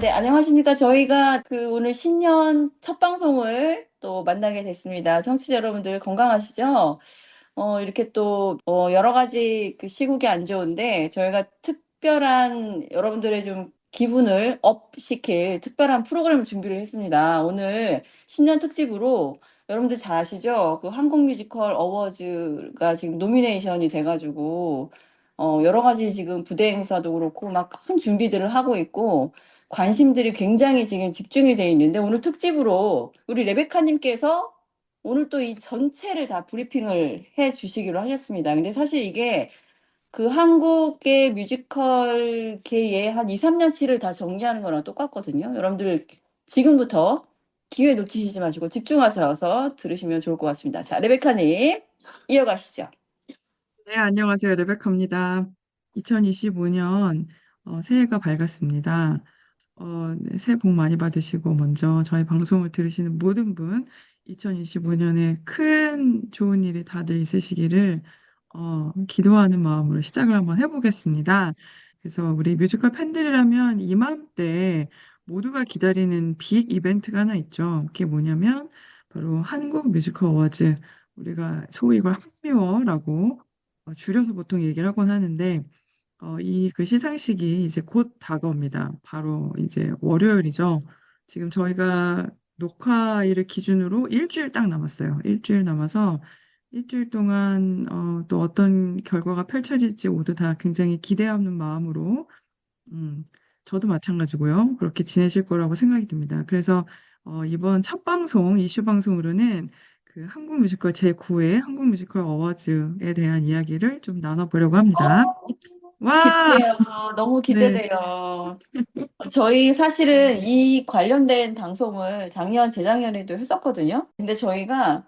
네, 안녕하십니까. 저희가 그 오늘 신년 첫 방송을 또 만나게 됐습니다. 청취자 여러분들 건강하시죠? 어, 이렇게 또, 어, 여러 가지 그 시국이 안 좋은데 저희가 특별한 여러분들의 좀 기분을 업 시킬 특별한 프로그램을 준비를 했습니다. 오늘 신년 특집으로 여러분들 잘 아시죠? 그 한국 뮤지컬 어워즈가 지금 노미네이션이 돼가지고 어, 여러 가지 지금 부대 행사도 그렇고 막 큰 준비들을 하고 있고 관심들이 굉장히 지금 집중이 돼 있는데 오늘 특집으로 우리 레베카님께서 오늘 또 이 전체를 다 브리핑을 해 주시기로 하셨습니다. 근데 사실 이게 그 한국의 뮤지컬계의 한 2, 3년치를 다 정리하는 거랑 똑같거든요. 여러분들 지금부터 기회 놓치시지 마시고 집중하셔서 들으시면 좋을 것 같습니다. 자, 레베카님 이어가시죠. 네, 안녕하세요. 레베카입니다. 2025년 어, 새해가 밝았습니다. 어, 네, 새해 복 많이 받으시고 먼저 저희 방송을 들으시는 모든 분 2025년에 큰 좋은 일이 다들 있으시기를 어, 기도하는 마음으로 시작을 한번 해보겠습니다. 그래서 우리 뮤지컬 팬들이라면 이맘때 모두가 기다리는 빅 이벤트가 하나 있죠. 그게 뭐냐면 바로 한국 뮤지컬 어워즈 우리가 소위 이걸 한뮤어라고 어, 줄여서 보통 얘기를 하곤 하는데 어, 이 그 시상식이 이제 곧 다가옵니다. 바로 이제 월요일이죠. 지금 저희가 녹화일을 기준으로 일주일 딱 남았어요. 일주일 남아서 일주일 동안 어, 또 어떤 결과가 펼쳐질지 모두 다 굉장히 기대하는 마음으로 음, 저도 마찬가지고요. 그렇게 지내실 거라고 생각이 듭니다. 그래서 어, 이번 첫 방송, 이슈 방송으로는 그 한국 뮤지컬 제9회 한국 뮤지컬 어워즈에 대한 이야기를 좀 나눠보려고 합니다. 와! 기대돼요. 너무 네. 기대돼요. 저희 사실은 이 관련된 방송을 작년, 재작년에도 했었거든요. 근데 저희가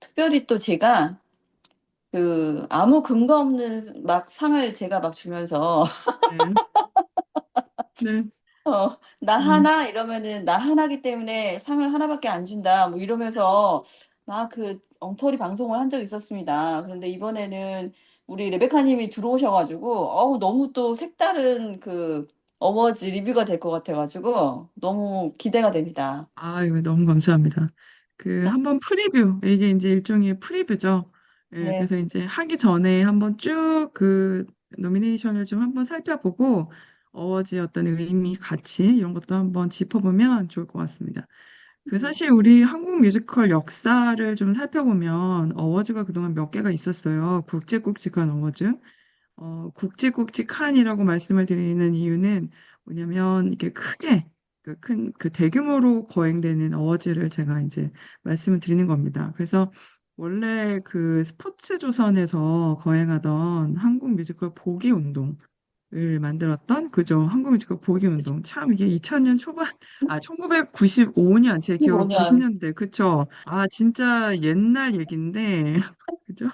특별히 또 제가 그 아무 근거 없는 막 상을 제가 막 주면서 네. 네. 어, 나 음. 하나 이러면은 나 하나기 때문에 상을 하나밖에 안 준다 뭐 이러면서 막 그 엉터리 방송을 한 적이 있었습니다. 그런데 이번에는 우리 레베카님이 들어오셔가지고 어우 너무 또 색다른 그 어워즈 리뷰가 될 것 같아가지고 너무 기대가 됩니다. 아유, 너무 감사합니다. 그 네. 한번 프리뷰, 이게 이제 일종의 프리뷰죠. 예, 네. 그래서 이제 하기 전에 한번 쭉 그 노미네이션을 좀 한번 살펴보고 어워즈의 어떤 의미, 가치 이런 것도 한번 짚어보면 좋을 것 같습니다. 그 사실 우리 한국 뮤지컬 역사를 좀 살펴보면 어워즈가 그동안 몇 개가 있었어요. 굵직굵직한 어워즈. 어, 굵직굵직한이라고 말씀을 드리는 이유는 뭐냐면 이게 크게 그 큰 그 대규모로 거행되는 어워즈를 제가 이제 말씀을 드리는 겁니다. 그래서 원래 그 스포츠 조선에서 거행하던 한국 뮤지컬 보기 운동 을 만들었던 그죠 한국 뮤지컬 보기 운동 참 이게 2000년 초반 아 1995년 제 기억으로 95년. 90년대 그쵸 아 진짜 옛날 얘기인데 그죠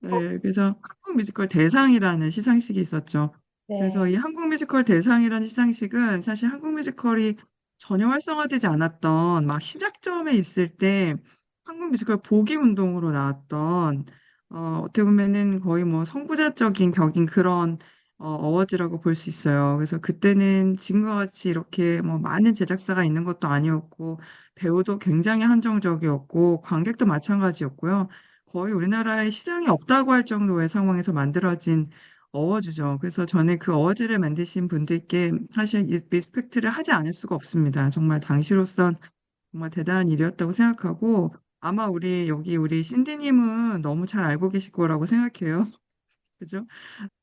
네, 그래서 한국 뮤지컬 대상이라는 시상식이 있었죠. 그래서 네. 이 한국 뮤지컬 대상이라는 시상식은 사실 한국 뮤지컬이 전혀 활성화되지 않았던 막 시작점에 있을 때 한국 뮤지컬 보기 운동으로 나왔던 어, 어떻게 보면은 거의 뭐 선구자적인 격인 그런 어, 어워즈라고 볼 수 있어요. 그래서 그때는 지금과 같이 이렇게 뭐 많은 제작사가 있는 것도 아니었고 배우도 굉장히 한정적이었고 관객도 마찬가지였고요. 거의 우리나라에 시장이 없다고 할 정도의 상황에서 만들어진 어워즈죠. 그래서 저는 그 어워즈를 만드신 분들께 사실 이 리스펙트를 하지 않을 수가 없습니다. 정말 당시로선 정말 대단한 일이었다고 생각하고 아마 우리 여기 우리 신디 님은 너무 잘 알고 계실 거라고 생각해요. 그죠?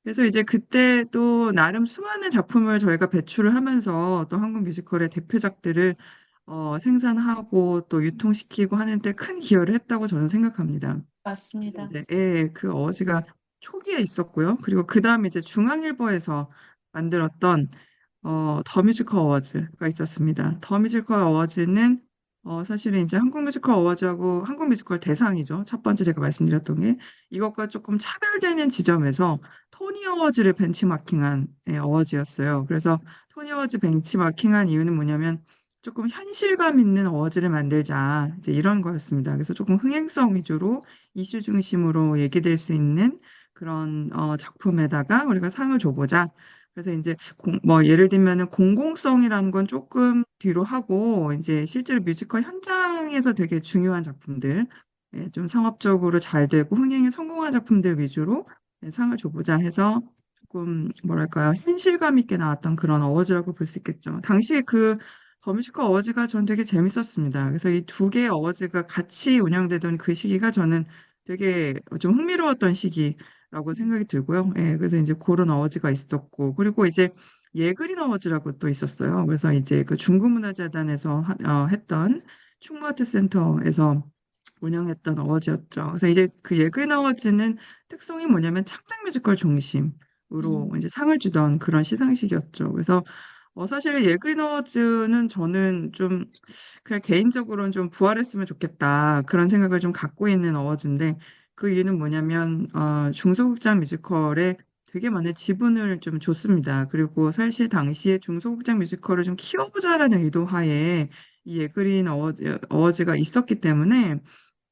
그래서 이제 그때 또 나름 수많은 작품을 저희가 배출을 하면서 또 한국 뮤지컬의 대표작들을 어, 생산하고 또 유통시키고 하는데 큰 기여를 했다고 저는 생각합니다. 맞습니다. 이제 예, 그 어워즈가 초기에 있었고요. 그리고 그 다음에 이제 중앙일보에서 만들었던 어, 더 뮤지컬 어워즈가 있었습니다. 더 뮤지컬 어워즈는 어, 사실은 이제 한국 뮤지컬 어워즈하고 한국 뮤지컬 대상이죠. 첫 번째 제가 말씀드렸던 게 이것과 조금 차별되는 지점에서 토니 어워즈를 벤치마킹한 예, 어워즈였어요. 그래서 토니 어워즈 벤치마킹한 이유는 뭐냐면 조금 현실감 있는 어워즈를 만들자 이제 이런 거였습니다. 그래서 조금 흥행성 위주로 이슈 중심으로 얘기될 수 있는 그런 어, 작품에다가 우리가 상을 줘 보자. 그래서 이제 공- 뭐 예를 들면은 공공성이라는 건 조금 뒤로 하고 이제 실제로 뮤지컬 현장에서 되게 중요한 작품들, 예, 좀 상업적으로 잘 되고 흥행에 성공한 작품들 위주로 예, 상을 줘 보자 해서 조금 뭐랄까요 현실감 있게 나왔던 그런 어워즈라고 볼 수 있겠죠. 당시에 그 더 뮤지컬 어워즈가 전 되게 재밌었습니다. 그래서 이두 개의 어워즈가 같이 운영되던 그 시기가 저는 되게 좀 흥미로웠던 시기 라고 생각이 들고요. 예, 그래서 이제 그런 어워즈가 있었고, 그리고 이제 예그린 어워즈라고 또 있었어요. 그래서 이제 그 중국문화재단에서 하- 어, 했던 충무아트 센터에서 운영했던 어워즈였죠. 그래서 이제 그 예그린 어워즈는 특성이 뭐냐면 창작 뮤지컬 중심으로 음, 이제 상을 주던 그런 시상식이었죠. 그래서 어, 사실 예그린 어워즈는 저는 좀 그냥 개인적으로는 좀 부활했으면 좋겠다 그런 생각을 좀 갖고 있는 어워즈인데 그 이유는 뭐냐면 어, 중소극장 뮤지컬에 되게 많은 지분을 좀 줬습니다. 그리고 사실 당시에 중소극장 뮤지컬을 좀 키워보자라는 의도 하에 이 예그린 어워즈, 어워즈가 있었기 때문에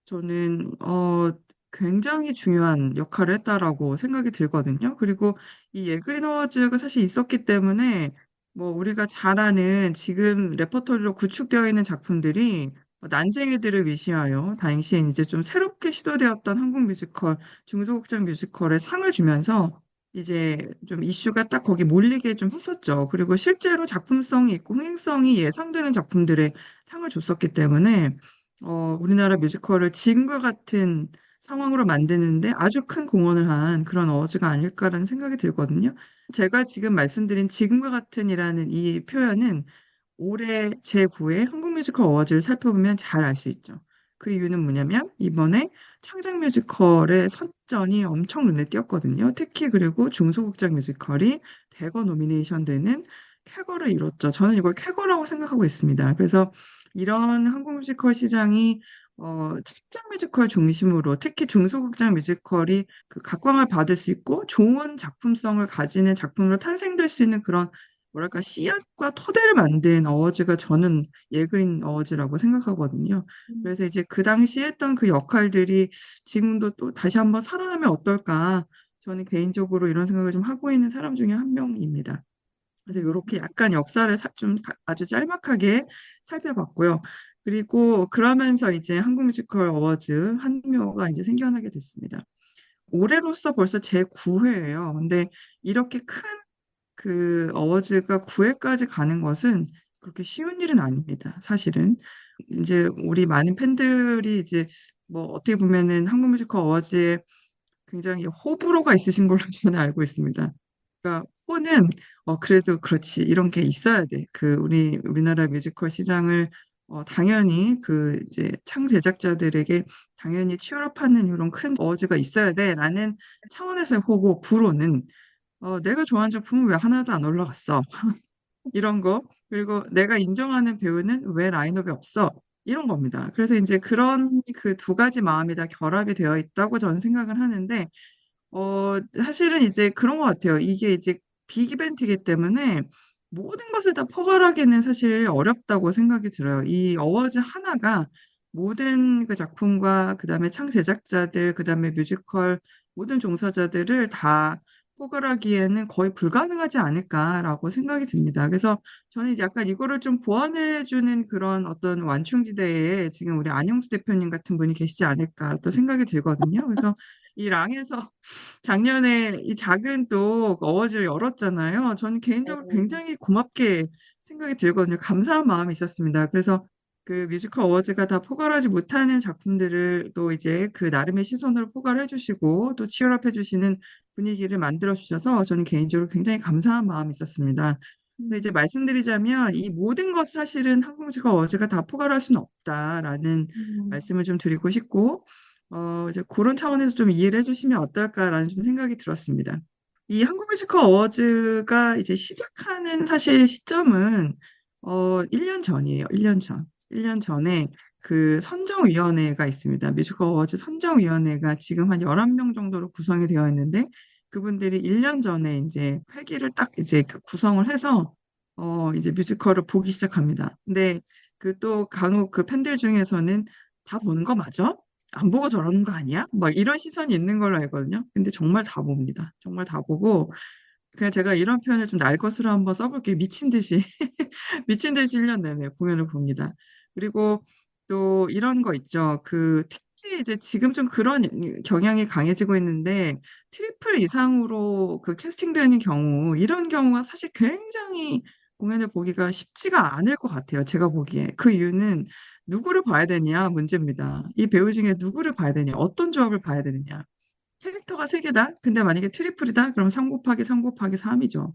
저는 어 굉장히 중요한 역할을 했다라고 생각이 들거든요. 그리고 이 예그린 어워즈가 사실 있었기 때문에 뭐 우리가 잘 아는 지금 레퍼토리로 구축되어 있는 작품들이 뭐 난쟁이들을 위시하여 당시에 이제 좀 새롭게 시도되었던 한국 뮤지컬, 중소극장 뮤지컬에 상을 주면서 이제 좀 이슈가 딱 거기 몰리게 좀 했었죠. 그리고 실제로 작품성이 있고 흥행성이 예상되는 작품들에 상을 줬었기 때문에 어, 우리나라 뮤지컬을 지금과 같은 상황으로 만드는데 아주 큰 공헌을 한 그런 어워즈가 아닐까라는 생각이 들거든요. 제가 지금 말씀드린 지금과 같은이라는 이 표현은 올해 제9회 한국 뮤지컬 어워즈를 살펴보면 잘 알 수 있죠. 그 이유는 뭐냐면 이번에 창작 뮤지컬의 선전이 엄청 눈에 띄었거든요. 특히 그리고 중소극장 뮤지컬이 대거 노미네이션 되는 쾌거를 이뤘죠. 저는 이걸 쾌거라고 생각하고 있습니다. 그래서 이런 한국 뮤지컬 시장이 어, 창작 뮤지컬 중심으로 특히 중소극장 뮤지컬이 그 각광을 받을 수 있고 좋은 작품성을 가지는 작품으로 탄생될 수 있는 그런 뭐랄까 씨앗과 토대를 만든 어워즈가 저는 예그린 어워즈라고 생각하거든요. 음, 그래서 이제 그 당시 했던 그 역할들이 지금도 또 다시 한번 살아나면 어떨까? 저는 개인적으로 이런 생각을 좀 하고 있는 사람 중에 한 명입니다. 그래서 이렇게 약간 역사를 사- 좀 가- 아주 짤막하게 살펴봤고요. 그리고 그러면서 이제 한국 뮤지컬 어워즈 한 묘가 이제 생겨나게 됐습니다. 올해로서 벌써 제 9회예요. 근데 이렇게 큰 그 어워즈가 9회까지 가는 것은 그렇게 쉬운 일은 아닙니다. 사실은 이제 우리 많은 팬들이 이제 뭐 어떻게 보면은 한국 뮤지컬 어워즈에 굉장히 호불호가 있으신 걸로 저는 알고 있습니다. 그러니까 호는 어 그래도 그렇지 이런 게 있어야 돼. 그 우리 우리나라 뮤지컬 시장을 어 당연히 그 이제 창 제작자들에게 당연히 취업하는 이런 큰 어워즈가 있어야 돼라는 차원에서의 호고 불호는 어 내가 좋아하는 작품은 왜 하나도 안 올라갔어? 이런 거. 그리고 내가 인정하는 배우는 왜 라인업에 없어? 이런 겁니다. 그래서 이제 그런 그두 가지 마음이 다 결합이 되어 있다고 저는 생각을 하는데 어, 사실은 이제 그런 것 같아요. 이게 이제 빅 이벤트이기 때문에 모든 것을 다 포괄하기는 사실 어렵다고 생각이 들어요. 이 어워즈 하나가 모든 그 작품과 그다음에 창 제작자들, 그다음에 뮤지컬 모든 종사자들을 다 포괄하기에는 거의 불가능하지 않을까라고 생각이 듭니다. 그래서 저는 이제 약간 이거를 좀 보완해 주는 그런 어떤 완충지대에 지금 우리 안영수 대표님 같은 분이 계시지 않을까 또 생각이 들거든요. 그래서 이 랑에서 작년에 이 작은 또 어워즈를 열었잖아요. 저는 개인적으로 네. 굉장히 고맙게 생각이 들거든요. 감사한 마음이 있었습니다. 그래서 그 뮤지컬 어워즈가 다 포괄하지 못하는 작품들을 또 이제 그 나름의 시선으로 포괄해 주시고 또 치열업해 주시는 분위기를 만들어 주셔서 저는 개인적으로 굉장히 감사한 마음이 있었습니다. 근데 이제 말씀드리자면 이 모든 것 사실은 한국 뮤지컬 어워즈가 다 포괄할 수는 없다라는 음, 말씀을 좀 드리고 싶고 어, 이제 그런 차원에서 좀 이해를 해주시면 어떨까라는 좀 생각이 들었습니다. 이 한국 뮤지컬 어워즈가 이제 시작하는 사실 시점은 어, 1년 전이에요. 1년 전. 1년 전에 그 선정위원회가 있습니다. 뮤지컬 어워즈 선정위원회가 지금 한 11명 정도로 구성이 되어 있는데 그분들이 1년 전에 이제 회기를 딱 이제 그 구성을 해서 어, 이제 뮤지컬을 보기 시작합니다. 근데 그 또 간혹 그 팬들 중에서는 다 보는 거 맞아? 안 보고 저러는 거 아니야? 막 이런 시선이 있는 걸로 알거든요. 근데 정말 다 봅니다. 정말 다 보고 그냥 제가 이런 표현을 좀 날 것으로 한번 써볼게요. 미친 듯이. 미친 듯이 1년 내내 공연을 봅니다. 그리고 또 이런 거 있죠. 그 특히 이제 지금 좀 그런 경향이 강해지고 있는데 트리플 이상으로 그 캐스팅되는 경우 이런 경우가 사실 굉장히 공연을 보기가 쉽지가 않을 것 같아요. 제가 보기에. 그 이유는 누구를 봐야 되냐 문제입니다. 이 배우 중에 누구를 봐야 되냐, 어떤 조합을 봐야 되느냐. 캐릭터가 세 개다? 근데 만약에 트리플이다? 그럼 3 곱하기 3 곱하기 3이죠.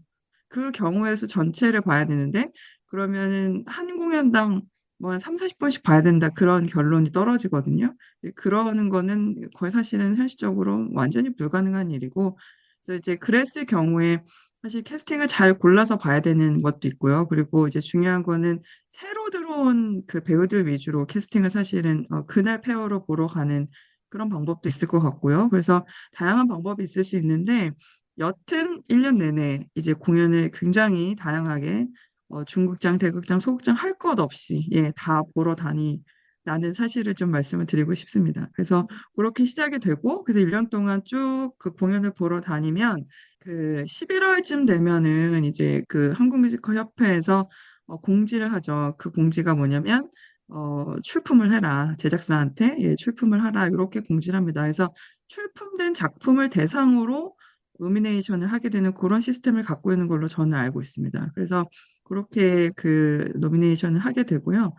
그 경우의 수 전체를 봐야 되는데, 그러면은 한 공연당 뭐 한 3, 40번씩 봐야 된다. 그런 결론이 떨어지거든요. 그러는 거는 거의 사실은 현실적으로 완전히 불가능한 일이고, 그래서 이제 그랬을 경우에 사실 캐스팅을 잘 골라서 봐야 되는 것도 있고요. 그리고 이제 중요한 거는 새로 들어온 그 배우들 위주로 캐스팅을 사실은 어, 그날 페어로 보러 가는 그런 방법도 있을 것 같고요. 그래서 다양한 방법이 있을 수 있는데 여튼 1년 내내 이제 공연을 굉장히 다양하게 어, 중극장, 대극장, 소극장 할 것 없이 예, 다 보러 다니라는 사실을 좀 말씀을 드리고 싶습니다. 그래서 그렇게 시작이 되고 그래서 1년 동안 쭉 그 공연을 보러 다니면 그 11월쯤 되면은 이제 그 한국 뮤지컬 협회에서 어, 공지를 하죠. 그 공지가 뭐냐면 어, 출품을 해라. 제작사한테 예, 출품을 하라. 이렇게 공지를 합니다. 그래서 출품된 작품을 대상으로 노미네이션을 하게 되는 그런 시스템을 갖고 있는 걸로 저는 알고 있습니다. 그래서 그렇게 그 노미네이션을 하게 되고요.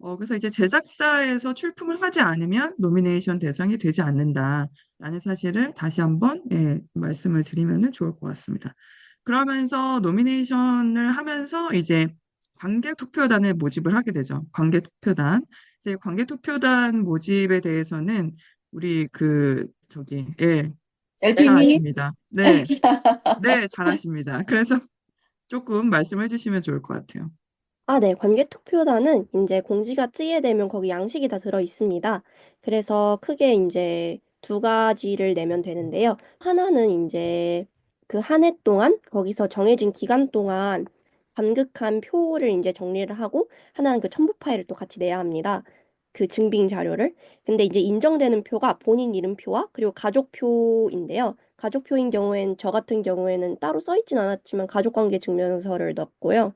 어, 그래서 이제 제작사에서 출품을 하지 않으면 노미네이션 대상이 되지 않는다라는 사실을 다시 한번 예, 말씀을 드리면 좋을 것 같습니다. 그러면서 노미네이션을 하면서 이제 관객 투표단을 모집을 하게 되죠. 관객 투표단. 이제 관객 투표단 모집에 대해서는 우리 그 저기 예, 잘 LP님, 아십니다. 네, 네, 잘하십니다. 그래서 조금 말씀해 주시면 좋을 것 같아요. 아, 네. 관객 투표단은 이제 공지가 뜨게 되면 거기 양식이 다 들어 있습니다. 그래서 크게 이제 두 가지를 내면 되는데요. 하나는 이제 그한해 동안 거기서 정해진 기간 동안 관극한 표를 이제 정리를 하고 하나는 그 첨부 파일을 또 같이 내야 합니다. 그 증빙 자료를. 근데 이제 인정되는 표가 본인 이름표와 그리고 가족표인데요. 가족표인 경우엔 저 같은 경우에는 따로 써 있진 않았지만 가족관계 증명서를 넣었고요.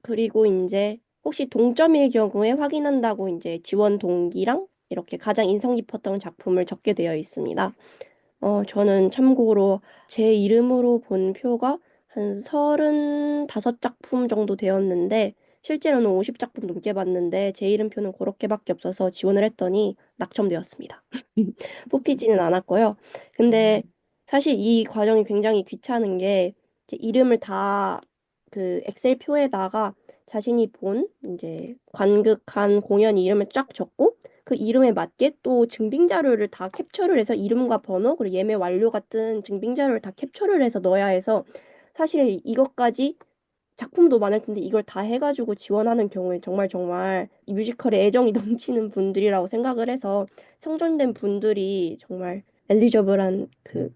그리고 이제 혹시 동점일 경우에 확인한다고 이제 지원 동기랑 이렇게 가장 인상 깊었던 작품을 적게 되어 있습니다. 어, 저는 참고로 제 이름으로 본 표가 한 35작품 정도 되었는데 실제로는 50작품 넘게 봤는데 제 이름표는 그렇게밖에 없어서 지원을 했더니 낙첨되었습니다. 뽑히지는 않았고요. 근데 사실 이 과정이 굉장히 귀찮은 게 이제 이름을 다 그 엑셀 표에다가 자신이 본 이제 관극한 공연 이름을 쫙 적고 그 이름에 맞게 또 증빙 자료를 다 캡처를 해서 이름과 번호 그리고 예매 완료 같은 증빙 자료를 다 캡처를 해서 넣어야 해서 사실 이것까지 작품도 많을 텐데 이걸 다 해가지고 지원하는 경우에 정말 정말 이 뮤지컬에 애정이 넘치는 분들이라고 생각을 해서 성전된 분들이 정말 엘리저블한 그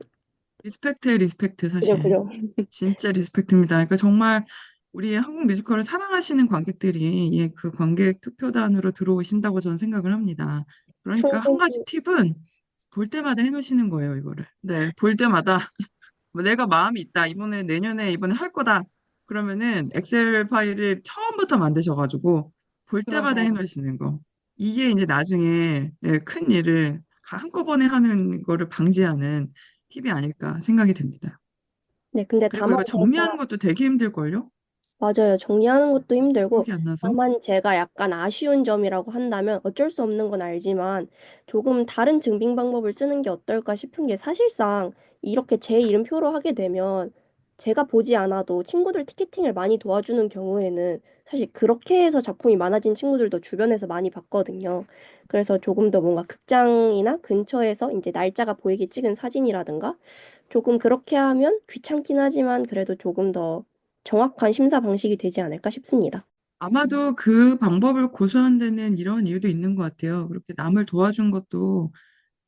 리스펙트, 리스펙트 그죠 사실. 그죠 진짜 리스펙트입니다. 그러니까 정말 우리 한국 뮤지컬을 사랑하시는 관객들이 예, 그 관객 투표단으로 들어오신다고 저는 생각을 합니다. 그러니까 한 가지 충분히 팁은 볼 때마다 해놓으시는 거예요, 이거를. 네, 볼 때마다 뭐 내가 마음이 있다. 이번에 내년에 이번에 할 거다. 그러면은 엑셀 파일을 처음부터 만드셔가지고 볼 때마다 맞아요. 해놓으시는 거. 이게 이제 나중에 예, 큰 일을 가- 한꺼번에 하는 거를 방지하는 팁이 아닐까 생각이 듭니다. 네 근데 그리고 다만 이거 정리하는 것도 되게 힘들걸요? 맞아요. 정리하는 것도 힘들고, 기억이 안 나서. 다만 제가 약간 아쉬운 점이라고 한다면 어쩔 수 없는 건 알지만 조금 다른 증빙 방법을 쓰는 게 어떨까 싶은 게 사실상 이렇게 제 이름표로 하게 되면 제가 보지 않아도 친구들 티켓팅을 많이 도와주는 경우에는 사실 그렇게 해서 작품이 많아진 친구들도 주변에서 많이 봤거든요. 그래서 조금 더 뭔가 극장이나 근처에서 이제 날짜가 보이게 찍은 사진이라든가 조금 그렇게 하면 귀찮긴 하지만 그래도 조금 더 정확한 심사 방식이 되지 않을까 싶습니다. 아마도 그 방법을 고수한 데는 이런 이유도 있는 것 같아요. 그렇게 남을 도와준 것도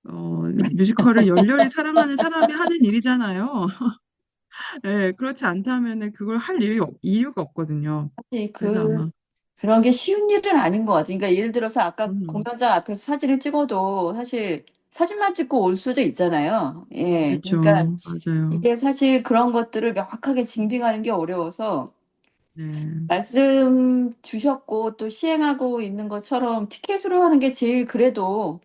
어, 뮤지컬을 열렬히 사랑하는 사람이 하는 일이잖아요. 네, 그렇지 않다면은 그걸 할 일이 없- 이유가 없거든요. 사실 그래서 그 아마 그런 게 쉬운 일은 아닌 것 같아요. 그러니까 예를 들어서 아까 음, 공연장 앞에서 사진을 찍어도 사실 사진만 찍고 올 수도 있잖아요. 예. 그렇죠. 그러니까 맞아요. 이게 사실 그런 것들을 명확하게 징빙하는 게 어려워서 네. 말씀 주셨고 또 시행하고 있는 것처럼 티켓으로 하는 게 제일 그래도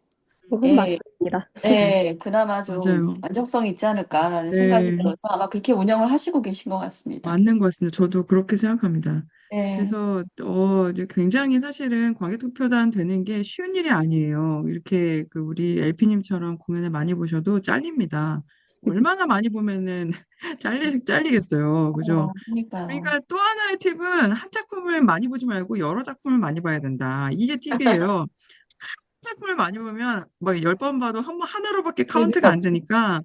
그건 예, 맞습니다. 네, 그나마 좀 맞아요. 안정성이 있지 않을까라는 생각이 네. 들어서 아마 그렇게 운영을 하시고 계신 것 같습니다. 맞는 것 같습니다. 저도 그렇게 생각합니다. 네. 그래서 어 이제 굉장히 사실은 관객투표단 되는 게 쉬운 일이 아니에요. 이렇게 그 우리 LP님처럼 공연을 많이 보셔도 잘립니다. 얼마나 많이 보면은 잘리 잘리겠어요. 그죠? 어, 그러니까요. 그러니까 또 하나의 팁은 한 작품을 많이 보지 말고 여러 작품을 많이 봐야 된다. 이게 팁이에요. 한 작품을 많이 보면 막 열 번 봐도 한 번 하나로밖에 카운트가 안 되니까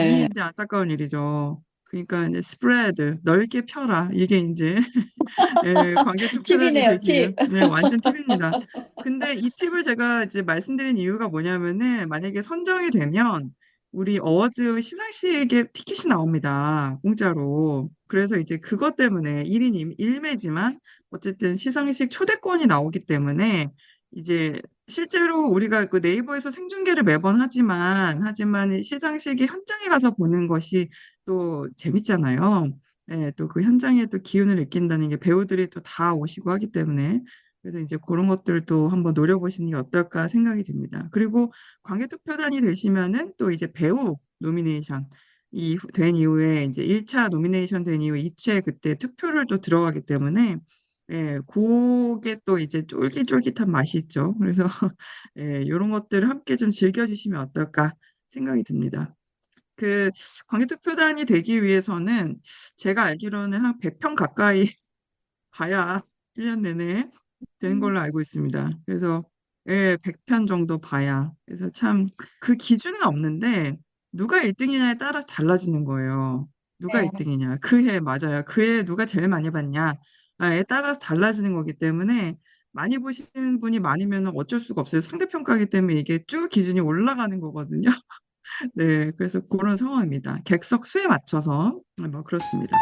이게 네. 이제 안타까운 일이죠. 그러니까 이제 스프레드 넓게 펴라. 이게 이제 예, 관객 팁이네요, 팁. 네, 완전 팁입니다. 근데 이 팁을 제가 이제 말씀드린 이유가 뭐냐면은 만약에 선정이 되면 우리 어워즈 시상식에 티켓이 나옵니다. 공짜로. 그래서 이제 그것 때문에 1인 1매지만 어쨌든 시상식 초대권이 나오기 때문에 이제 실제로 우리가 그 네이버에서 생중계를 매번 하지만 하지만 시상식이 현장에 가서 보는 것이 또 재밌잖아요. 예, 또 그 현장에 또 기운을 느낀다는 게 배우들이 또 다 오시고 하기 때문에 그래서 이제 그런 것들도 한번 노려보시는 게 어떨까 생각이 듭니다. 그리고 관객투표단이 되시면은 또 이제 배우 노미네이션 이 된 이후에 이제 1차 노미네이션 된 이후에 2차 그때 투표를 또 들어가기 때문에 예, 그게 또 이제 쫄깃쫄깃한 맛이 있죠. 그래서 예, 이런 것들을 함께 좀 즐겨주시면 어떨까 생각이 듭니다. 그 관객투표단이 되기 위해서는 제가 알기로는 한 100편 가까이 봐야 1년 내내 되는 걸로 알고 있습니다. 그래서 예, 100편 정도 봐야. 그래서 참 그 기준은 없는데 누가 1등이냐에 따라서 달라지는 거예요. 누가 네. 1등이냐. 그 해 맞아요. 그 해 누가 제일 많이 봤냐 에 따라서 달라지는 거기 때문에 많이 보시는 분이 많으면 어쩔 수가 없어요. 상대평가이기 때문에 이게 쭉 기준이 올라가는 거거든요. 네, 그래서 그런 상황입니다. 객석 수에 맞춰서 뭐 그렇습니다.